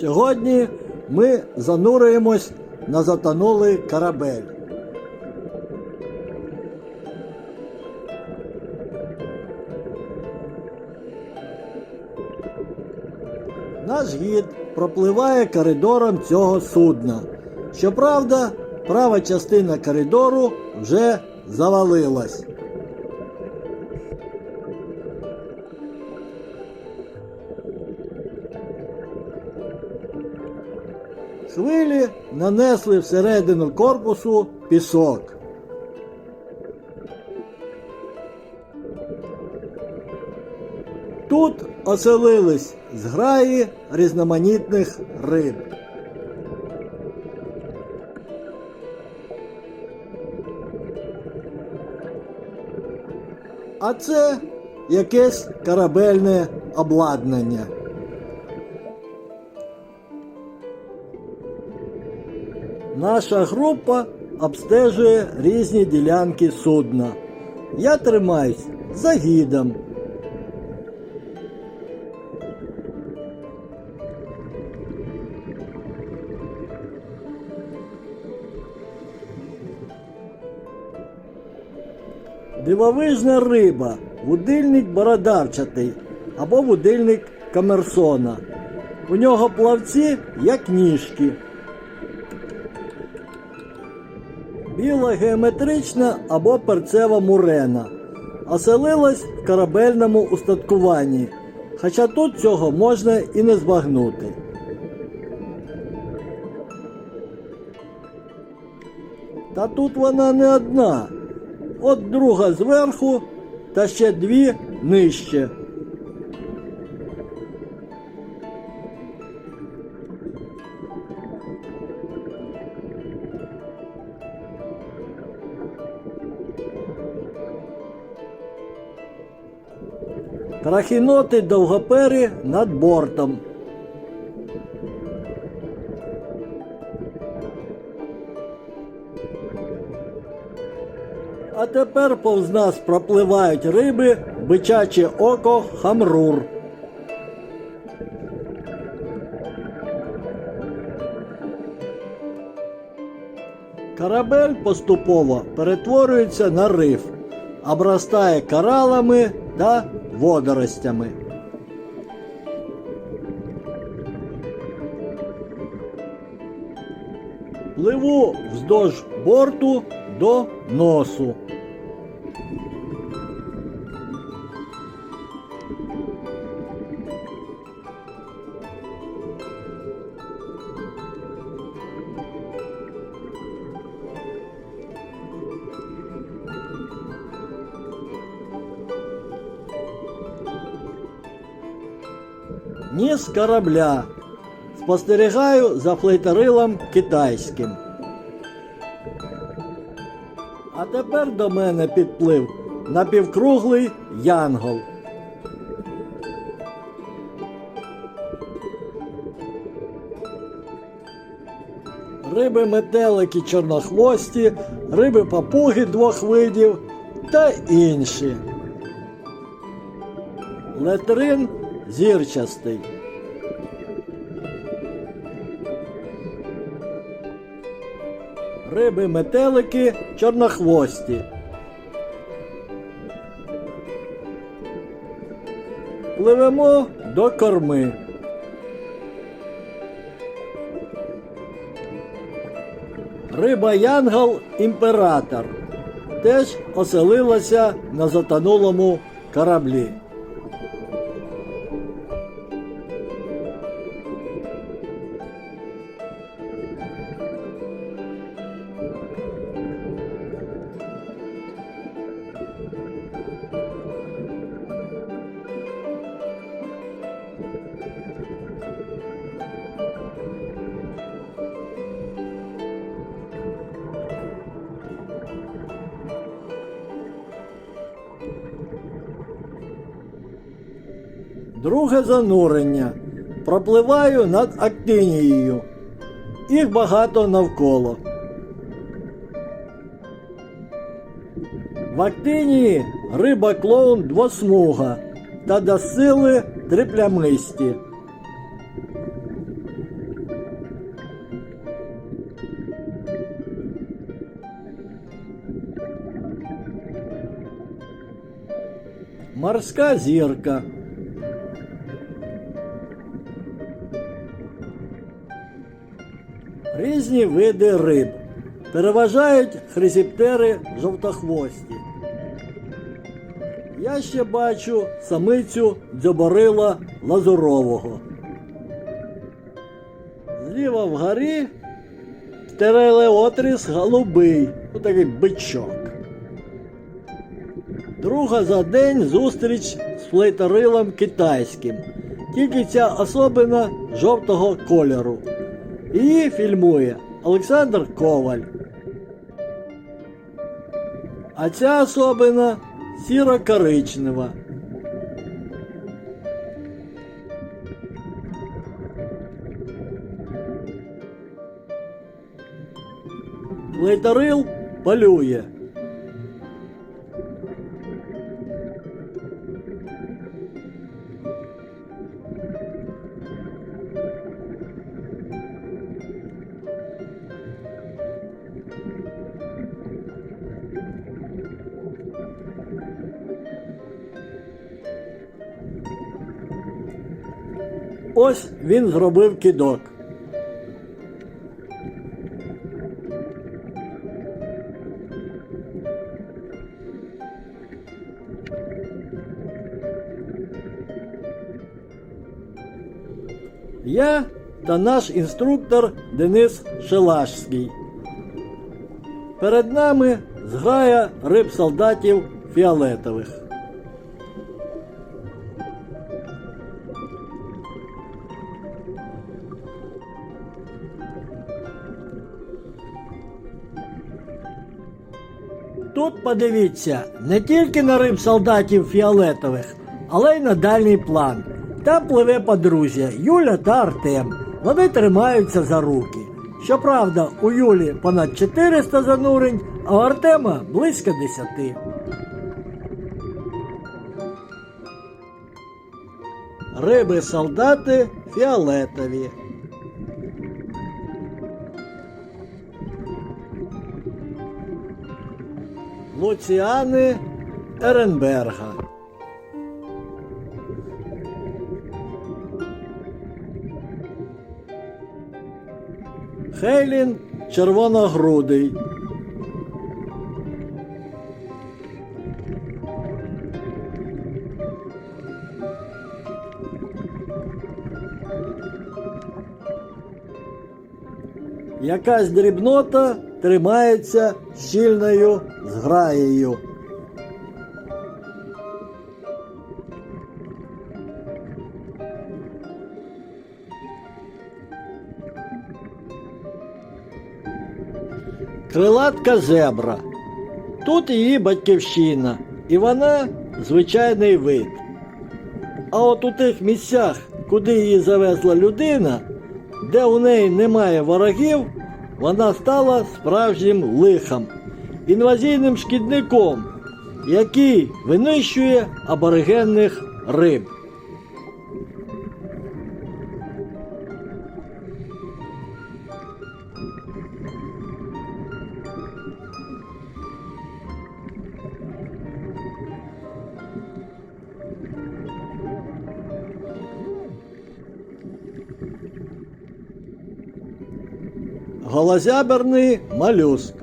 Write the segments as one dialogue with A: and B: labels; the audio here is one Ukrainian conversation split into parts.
A: Сьогодні ми занурюємось на затонулий корабель. Наш гід пропливає коридором цього судна. Щоправда, права частина коридору вже завалилась. Хвилі нанесли всередину корпусу пісок. Тут оселились зграї різноманітних риб. А це якесь корабельне обладнання. Наша група обстежує різні ділянки судна. Я тримаюсь за гідом. Дивовижна риба, вудильник бородавчатий або вудильник комерсона. У нього плавці як ніжки. Біла геометрична або перцева мурена. Оселилась в корабельному устаткуванні, хоча тут цього можна і не збагнути. Та тут вона не одна. От друга зверху та ще дві нижче. Трахіноти довгопері над бортом. А тепер повз нас пропливають риби, бичаче око, хамрур. Корабель поступово перетворюється на риф, обростає коралами та водоростями. Пливу вздовж борту до носу. Корабля. Спостерігаю за флейторилом китайським. А тепер до мене підплив напівкруглий янгол. Риби метелики чорнохвості, риби папуги двох видів та інші. Летрин зірчастий. Риби метелики чорнохвості. Пливемо до корми. Риба Янгол імператор теж оселилася на затонулому кораблі. друге занурення. Пропливаю над Актинією. Їх багато навколо. В Актинії риба клоун двосмуга та до сили триплямисті. Морська зірка. Різні види риб. Переважають хризіптери жовтохвості. Я ще бачу самицю дзьоборила лазурового. Зліва вгорі стерелеотріс голубий, отакий бичок. Друга за день зустріч з флейторилом китайським. Тільки ця особина жовтого кольору. Її фільмує Олександр Коваль. А ця особина сіро-коричнева. Флейторил полює. Ось він зробив кидок. Я та наш інструктор Денис Шелашський. Перед нами зграя риб солдатів фіолетових. Подивіться не тільки на риб солдатів фіолетових, але й на дальній план. Там пливе подружжя Юля та Артем. Вони тримаються за руки. Щоправда, у Юлі понад 400 занурень, а у Артема близько 10. Риби солдати фіолетові. Луціани Еренберга. Хейлін червоногрудий. Якась дрібнота тримається щільною зграєю. Крилатка зебра. Тут її батьківщина, і вона звичайний вид. А от у тих місцях, куди її завезла людина, де у неї немає ворогів, вона стала справжнім лихом, інвазійним шкідником, який винищує аборигенних риб. Голозяберний молюск.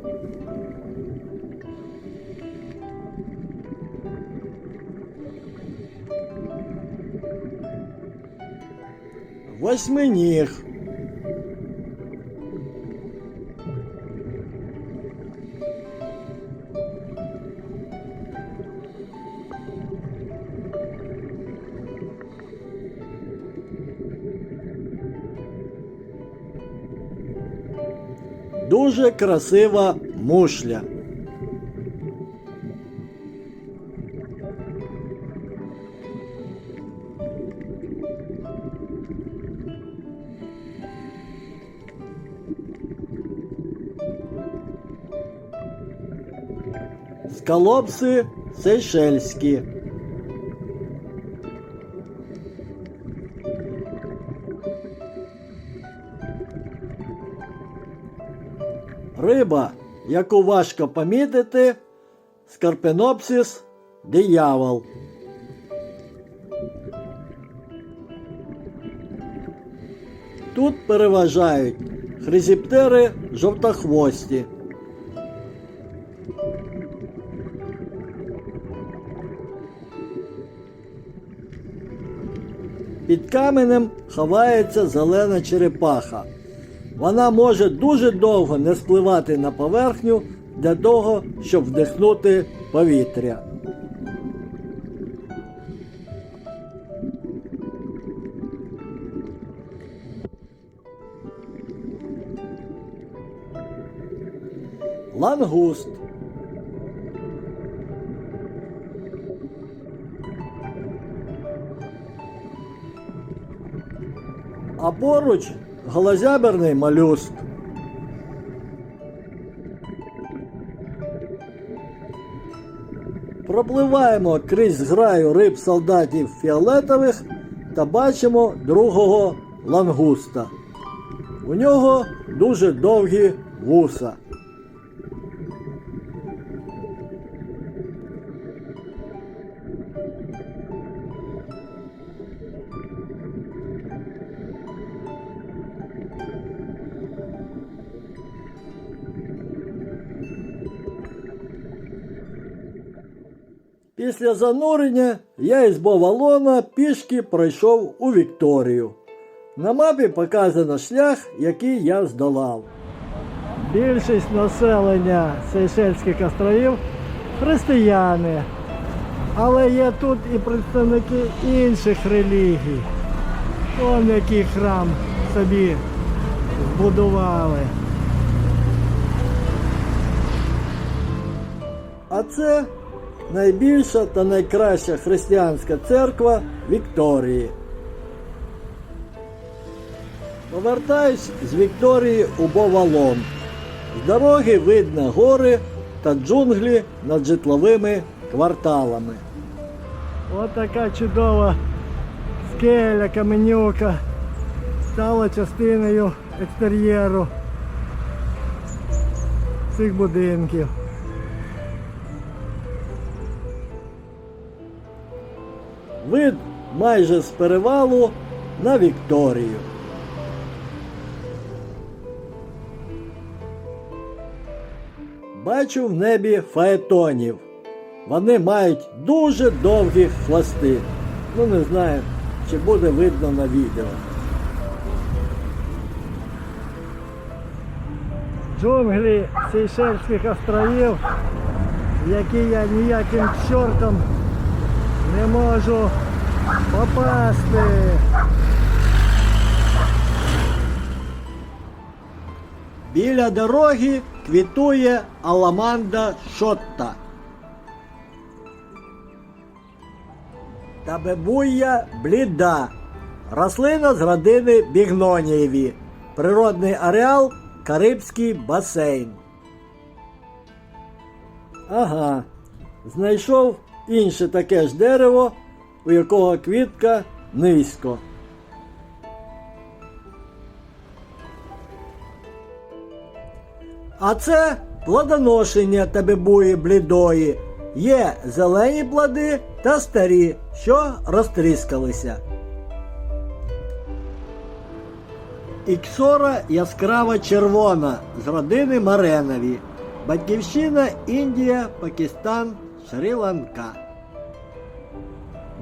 A: Восьминіг. Дуже красива мушля. Скалопси сейшельські. риба, яку важко помітити, скарпенопсис диявол. Тут переважають хризіптери жовтохвості. Під каменем ховається зелена черепаха. Вона може дуже довго не спливати на поверхню для того, щоб вдихнути повітря. Лангуст. А поруч голозяберний молюск. Пропливаємо крізь граю риб солдатів фіолетових та бачимо другого лангуста. У нього дуже довгі вуса. Після занурення я із Бовалона пішки пройшов у Вікторію. На мапі показано шлях, який я здолав. Більшість населення Сейшельських островів християни. Але є тут і представники інших релігій. Вон який храм собі збудували. А це найбільша та найкраща християнська церква Вікторії. Повертаюсь з Вікторії у Бовалон. З дороги видно гори та джунглі над житловими кварталами. Ось така чудова скеля, каменюка стала частиною екстер'єру цих будинків. Вид майже з перевалу на Вікторію. Бачу в небі фаетонів. Вони мають дуже довгі хвости. Ну не знаю, чи буде видно на відео. Джунглі Сейшельських островів, які я ніяким чортом не можу попасти. Біля дороги квітує аламанда шотта. Та бебуя бліда. Рослина з родини бігнонієві. Природний ареал Карибський басейн. Ага. Знайшов інше таке ж дерево, у якого квітка низько. А це плодоношення табебуї блідої. Є зелені плоди та старі, що розтріскалися. Іксора яскрава червона з родини Маренові. Батьківщина Індія, Пакистан, Шрі-Ланка.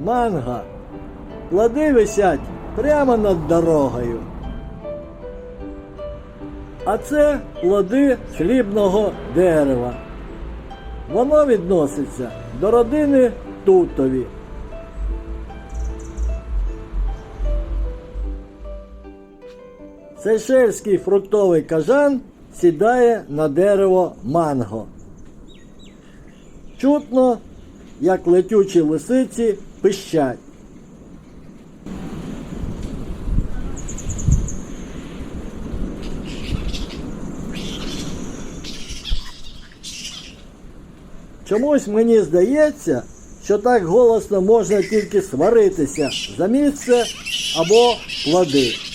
A: Манга. Плоди висять прямо над дорогою. А це плоди хлібного дерева. Воно відноситься до родини тутові. Сейшельський фруктовий кажан сідає на дерево манго. Чутно, як летючі лисиці пищать. Чомусь мені здається, що так голосно можна тільки сваритися за місце або плоди.